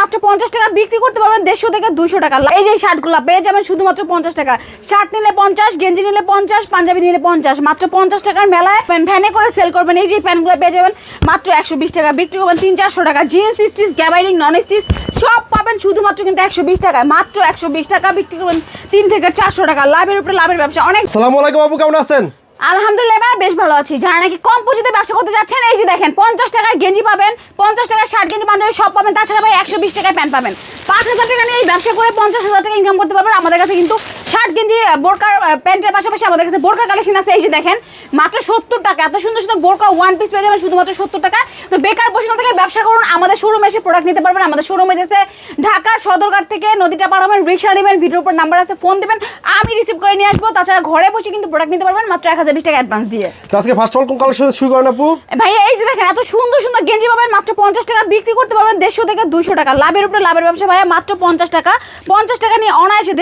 মাত্র পঞ্চাশ টাকা বিক্রি করতে পারবেন দেড়শো থেকে দুশো টাকা। এই যে শার্টগুলো পেয়ে যাবেন শুধুমাত্র পঞ্চাশ টাকা। শার্ট নিলে পঞ্চাশ, গেঞ্জি নিলে পঞ্চাশ, পাঞ্জাবি নিলে পঞ্চাশ। মাত্র পঞ্চাশ টাকার মেলায় ভ্যানে করে সেল করবেন। এই যে প্যান্টগুলো পেয়ে যাবেন, মাত্র একশো বিশ টাকা। বিক্রি করবেন তিন চারশো টাকা। জিন্স স্টিচ গ্যাবাইরিং নন স্টিচ সব পাবেন শুধুমাত্র কিন্তু একশো বিশ টাকায়। মাত্র একশো বিশ টাকা বিক্রি করবেন তিন থেকে চারশো টাকা। লাভের উপরে লাভের ব্যবসা। অনেক সালামু আলাইকুম আপু, কেমন আছেন? আলহামদুলিল্লাহ, এবার বেশ ভালো আছি। যারা নাকি কম পুঁজিতে ব্যবসা করতে যাচ্ছেন, এই যে দেখেন, পঞ্চাশ টাকার গেঞ্জি পাবেন, পঞ্চাশ টাকার শার্ট গেঞ্জি পাঞ্জাবি সব পাবেন, তাছাড়া ভাই একশো বিশ টাকায় প্যান্ট পাবেন। পাঁচ হাজার টাকা নিয়ে এই ব্যবসা করে পঞ্চাশ হাজার টাকা ইনকাম করতে পারবেন। আমাদের কাছে কিন্তু শার্ট গেঞ্জি বোরকার প্যান্টের পাশাপাশি আমাদের কাছে বোরকার কালেকশন আছে। এই যে দেখেন, মাত্র সত্তর টাকা, এত সুন্দর সুন্দর বোরকা ওয়ান পিস পেয়ে যাবেন শুধুমাত্র সত্তর টাকা। তো বেকার বসে না থেকে ব্যবসা করুন, আমাদের শোরুমে এসে প্রোডাক্ট নিতে পারবেন। আমাদের শোরুমে যেছে ঢাকার সদরঘাট থেকে নদীটা পার হবেন, রিক্সা নেবেন ভিডিওর উপর নাম্বার আছে ফোন দেবেন। আমি রিসিভ করে নিয়ে আসব। তাছাড়া ঘরে বসে কিন্তু প্রোডাক্ট নিতে পারবেন, মাত্র এক হাজার বিশ টাকা অ্যাডভান্স দিয়ে। তো আজকে ফার্স্ট অল কোন কালেকশন শুরু করেন আপু? ভাই এই যে দেখেন এত সুন্দর সুন্দর গেঞ্জি পাবেন মাত্র পঞ্চাশ টাকা বিক্রি করতে পারবেন দেড়শো থেকে দুশো টাকা। লাভের উপরে লাভের ব্যবসা মাত্র পঞ্চাশ টাকা। পঞ্চাশ টাকা নিয়ে অনায়াসে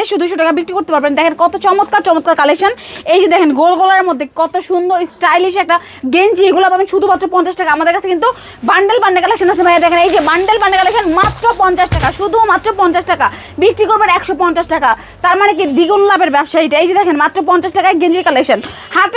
টাকা বিক্রি করতে পারবেন। দেখেন কত চমৎকার চমৎকার কালেকশন এই যে দেখেন গোল গোলার মধ্যে কত সুন্দর স্টাইলিশ একটা গেঞ্জি এগুলো পাবেন শুধুমাত্র পঞ্চাশ টাকা। আমাদের কাছে কিন্তু বান্ডেল বান্ডেল কালেকশন আছে ভাইয়া। দেখেন এই যে বান্ডেল বান্ডেল কালেকশন মাত্র পঞ্চাশ টাকা শুধুমাত্র পঞ্চাশ টাকা। বিক্রি করবেন একশো পঞ্চাশ টাকা। তার মানে কি দ্বিগুণ লাভের ব্যবসা এটা। এই যে দেখেন মাত্র পঞ্চাশ টাকায় গেঞ্জির কালেকশন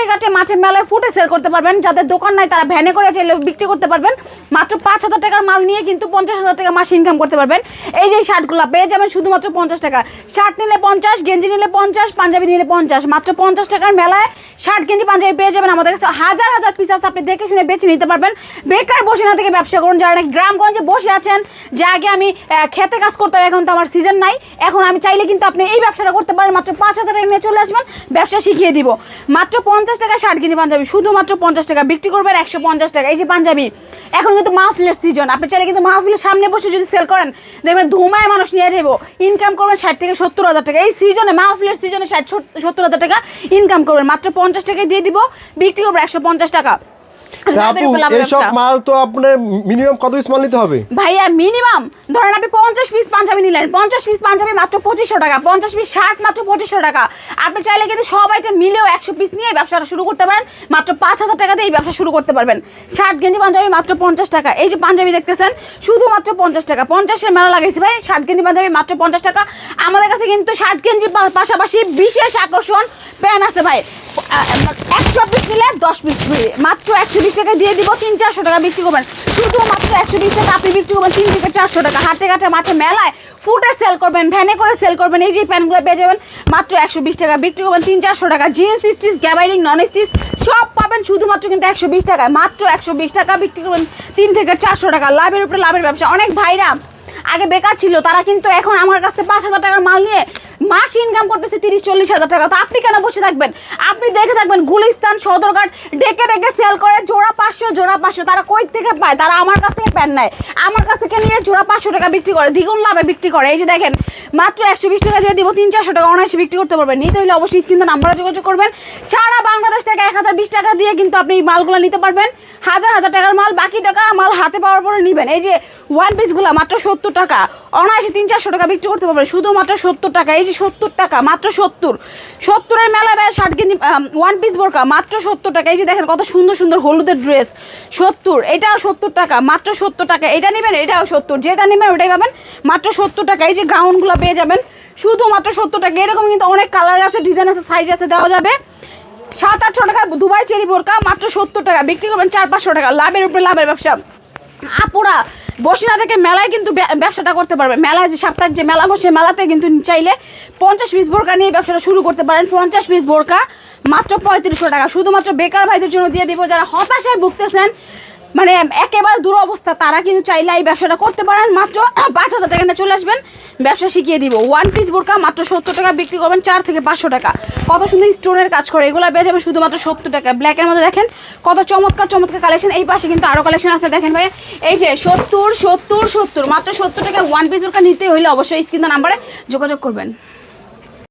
হাটে ঘাটে মাঠে মেলায় ফুটে সেল করতে পারবেন। যাদের দোকান নাই, তারা ভ্যানে করে চাইলে বিক্রি করতে পারবেন। মাত্র পাঁচ হাজার টাকার মাল নিয়ে কিন্তু পঞ্চাশ হাজার টাকা মাসে ইনকাম করতে পারবেন। এই যে শার্টগুলো পেয়ে যাবেন শুধুমাত্র পঞ্চাশ টাকা। শার্ট নিলে পঞ্চাশ, গেঞ্জি নিলে পঞ্চাশ, পাঞ্জাবি নিলে পঞ্চাশ। মাত্র পঞ্চাশ টাকার মেলায় শার্ট গেঞ্জি, পাঞ্জাবি পেয়ে যাবেন আমাদের কাছে। হাজার হাজার পিস আছে আপনি দেখে শুনে বেছে নিতে পারবেন। বেকার বসে না থেকে ব্যবসা করুন। যারা নাকি গ্রামগঞ্জে বসে আছেন, যে আগে আমি খেতে কাজ করতাম, এখন তো আমার সিজন নাই। এখন আমি চাইলে কিন্তু আপনি এই ব্যবসাটা করতে পারেন। মাত্র পাঁচ হাজার টাকা নিয়ে চলে আসবেন। ব্যবসা শিখিয়ে দিব। মাত্র পঞ্চাশ টাকা শার্ট কিনে পাঞ্জাবি, শুধুমাত্র পঞ্চাশ টাকা। বিক্রি করবেন একশো পঞ্চাশ টাকা। এই যে পাঞ্জাবি, এখন কিন্তু মাহফিলের সিজন আপনি চাইলে কিন্তু মাহফিলের সামনে বসে যদি সেল করেন, দেখবেন ধুমায় মানুষ নিয়ে যাব ইনকাম করবেন ষাট থেকে সত্তর হাজার টাকা। এই সিজনে মাহফিলের সিজনে ষাট, সত্তর হাজার টাকা ইনকাম করবেন। মাত্র পঞ্চাশ টাকায় দিয়ে দিব, বিক্রি করবেন একশো পঞ্চাশ টাকা। আপু এইসব মাল তো আপনার মিনিমাম কত পিস মাল নিতে হবে? ভাইয়া মিনিমাম ধরেন আপনি পঞ্চাশ পিস পাঞ্জাবি নিলেন পঞ্চাশ পিস পাঞ্জাবি মাত্র পঁচিশশো টাকা পঞ্চাশ পিস শার্ট মাত্র পঁচিশশো টাকা। আপনি চাইলে কিন্তু সব আইটেম মিলেও একশো পিস নিয়ে ব্যবসাটা শুরু করতে পারেন মাত্র পাঁচ হাজার টাকা দিয়ে এই ব্যবসা শুরু করতে পারবেন। শার্ট গেঞ্জি পাঞ্জাবি মাত্র পঞ্চাশ টাকা। এই যে পাঞ্জাবি দেখতেছেন শুধুমাত্র পঞ্চাশ টাকা। পঞ্চাশের মেলা লাগাইছি ভাই শার্ট গেঞ্জি পাঞ্জাবি মাত্র পঞ্চাশ টাকা। আমাদের কাছে কিন্তু শার্ট গেঞ্জি পাশাপাশি বিশেষ আকর্ষণ প্যান আছে ভাই। একশো পিস নিলে দশ পিস ফ্রি মাত্র একশো বিশ টাকা দিয়ে দিব, তিন চারশো টাকা বিক্রি করবেন। শুধু মাত্র একশো বিশ টাকা আপনি বিক্রি করবেন তিন থেকে চারশো টাকা। হাটে ঘাটে, মাঠে, মেলায় ফুটে সেল করবেন ভ্যানে করে সেল করবেন, এই যে প্যান্টগুলো পেয়ে যাবেন, মাত্র একশো বিশ টাকা বিক্রি করবেন, তিন চারশো টাকা। জিন্স স্টিচ গ্যাবাইরিং নন স্টিচ সব পাবেন শুধুমাত্র কিন্তু একশো বিশ টাকায়। মাত্র একশো বিশ টাকা বিক্রি করবেন, তিন থেকে চারশো টাকা। লাভের উপরে লাভের ব্যবসা। অনেক ভাইরা আগে বেকার ছিল, তারা কিন্তু এখন আমার কাছ থেকে পাঁচ হাজার টাকার মাল নিয়ে মাস ইনকাম করতেছে তিরিশ, চল্লিশ হাজার টাকা। তো আপনি কেন বসে থাকবেন? আপনি দেখে থাকবেন গুলিস্তান, সদরঘাট, ডেকে ডেকে সেল করে জোড়া পাঁচশো জোড়া পাঁচশো। তারা কই থেকে পায়? তারা আমার কাছ থেকে প্যান নেয়। আমার কাছ থেকে নিয়ে জোড়া পাঁচশো টাকা বিক্রি করে। দ্বিগুণ লাভে বিক্রি করে। এই যে দেখেন মাত্র একশো বিশ টাকা দিয়ে দিব, তিন চারশো টাকা অনায়াসে বিক্রি করতে পারবেন। নিতে হলে অবশ্যই স্ক্রিনে নাম্বারে যোগাযোগ করবেন। সারা বাংলাদেশ থেকে এক হাজার বিশ টাকা দিয়ে কিন্তু আপনি এই মালগুলো নিতে পারবেন। হাজার হাজার টাকার মাল, বাকি টাকা মাল হাতে পাওয়ার পরে নেবেন। এই যে ওয়ান পিসগুলো মাত্র সত্তর টাকা, অনায়াসে তিন চারশো টাকা বিক্রি করতে পারবেন। শুধুমাত্র সত্তর টাকা, এই যে সত্তর টাকা, মাত্র সত্তর। সত্তরের মেলা ব্যয় ষাট কেজি ওয়ান পিস বোরকা, মাত্র সত্তর টাকা। এই যে দেখেন কত সুন্দর সুন্দর হলুদের ড্রেস সত্তর, এটাও সত্তর টাকা, মাত্র সত্তর টাকা। এটা নেবেন, এটাও সত্তর। যেটা নেবেন, ওটাই পাবেন, মাত্র সত্তর টাকা। এই যে গাউনগুলো পেয়ে যাবেন। শুধুমাত্র সত্তর টাকা। এরকম কিন্তু অনেক কালার আছে ডিজাইন আছে সাইজ আছে, দেওয়া যাবে। সাত, আটশো টাকা দুবাই চেরি বোরকা, মাত্র সত্তর টাকা। বিক্রি করবেন চার, পাঁচশো টাকা। লাভের উপরে লাভের ব্যবসা। আপুরা বসিনা থেকে মেলায় কিন্তু ব্যবসাটা করতে পারবে। মেলায় যে সপ্তাহের যে মেলা বসে মেলাতে কিন্তু চাইলে পঞ্চাশ পিস বোরকা নিয়ে ব্যবসাটা শুরু করতে পারেন। পঞ্চাশ পিস বোরকা, মাত্র পঁয়ত্রিশশো টাকা। শুধুমাত্র বেকার ভাইদের জন্য দিয়ে দিব। যারা হতাশায় ভুগতেছেন মানে একেবারে দুরবস্থা তারা কিন্তু চাইলে এই ব্যবসাটা করতে পারেন। মাত্র পাঁচ হাজার টাকা চলে আসবেন। ব্যবসা শিখিয়ে দিব। ওয়ান পিস বোরকা মাত্র সত্তর টাকা বিক্রি করবেন চার থেকে পাঁচশো টাকা। কত সুন্দর স্টোনের কাজ করে। এগুলো পেয়ে যাবেন শুধুমাত্র সত্তর টাকা। ব্ল্যাকের মধ্যে দেখেন কত চমৎকার চমৎকার কালেকশন এই পাশে কিন্তু আরও কালেকশন আছে। দেখেন ভাই এই যে সত্তর সত্তর সত্তর, মাত্র সত্তর টাকা ওয়ান পিস বোরকা নিতে হইলে অবশ্যই স্ক্রিন নাম্বারে যোগাযোগ করবেন।